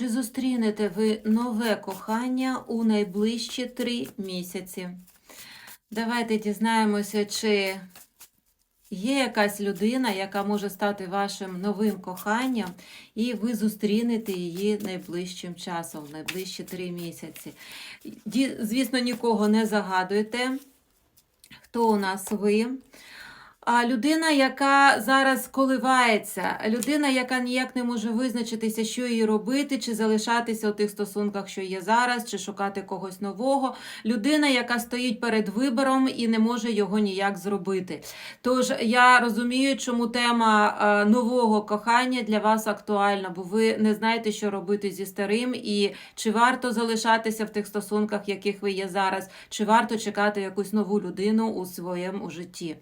Чи зустрінете ви нове кохання у найближчі три місяці? Давайте дізнаємося, чи є якась людина, яка може стати вашим новим коханням, і ви зустрінете її найближчим часом, найближчі три місяці. Звісно, нікого не загадуйте. Хто у нас ви? А людина, яка зараз коливається, людина, яка ніяк не може визначитися, що їй робити, чи залишатися у тих стосунках, що є зараз, чи шукати когось нового. Людина, яка стоїть перед вибором і не може його ніяк зробити. Тож я розумію, чому тема е, нового кохання для вас актуальна, бо ви не знаєте, що робити зі старим, і чи варто залишатися в тих стосунках, яких ви є зараз, чи варто чекати якусь нову людину у своєму житті.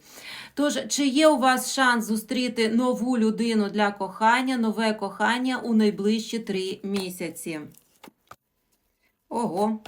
Тож, чи є у вас шанс зустріти нову людину для кохання, нове кохання у найближчі три місяці? Ого.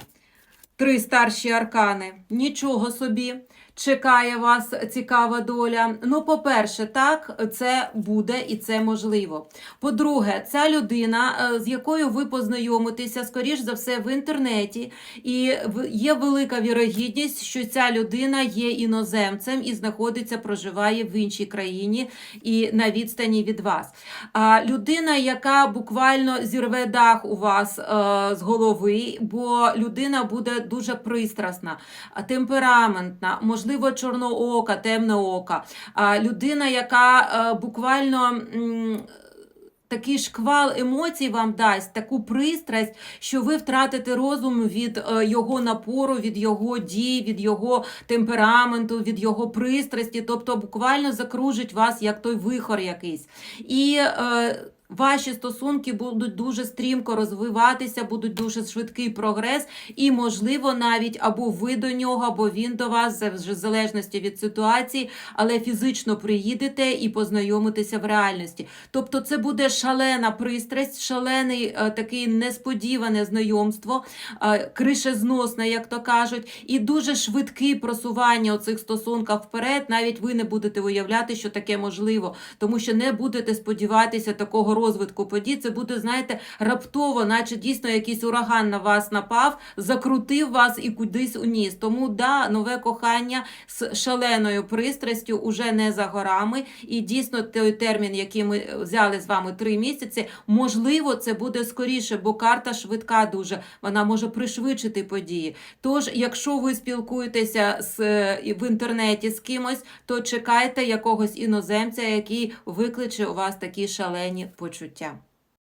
Три старші аркани. Нічого собі. Чекає вас цікава доля. Ну, по-перше, так, це буде і це можливо. По-друге, ця людина, е, з якою ви познайомитеся, скоріш за все, в інтернеті, і є велика вірогідність, що ця людина є іноземцем і знаходиться, проживає в іншій країні і на відстані від вас. А людина, яка буквально зірве дах у вас е, з голови, бо людина буде дуже пристрасна, темпераментна, можливо, чорноока, темноока. А людина, яка е, буквально. Такий шквал емоцій вам дасть таку пристрасть, що ви втратите розум від е, його напору, від його дій, від його темпераменту, від його пристрасті, тобто буквально закружить вас як той вихор якийсь. І е, ваші стосунки будуть дуже стрімко розвиватися, будуть дуже швидкий прогрес, і, можливо, навіть або ви до нього, або він до вас, це вже в залежності від ситуації, але фізично приїдете і познайомитеся в реальності. Тобто, це буде шалена пристрасть, шалений е, такий несподіване знайомство, е, кришезносне, як то кажуть, і дуже швидке просування у цих стосунках вперед. Навіть ви не будете уявляти, що таке можливо, тому що не будете сподіватися такого розвитку подій. Це буде, знаєте, раптово, наче дійсно якийсь ураган на вас напав, закрутив вас і кудись уніс. Тому да, нове кохання з шаленою пристрастю уже не за горами. І дійсно той термін, який ми взяли з вами три місяці, можливо, це буде скоріше, бо карта швидка дуже, вона може пришвидшити події. Тож, якщо ви спілкуєтеся з, в інтернеті з кимось, то чекайте якогось іноземця, який викличе у вас такі шалені почуття.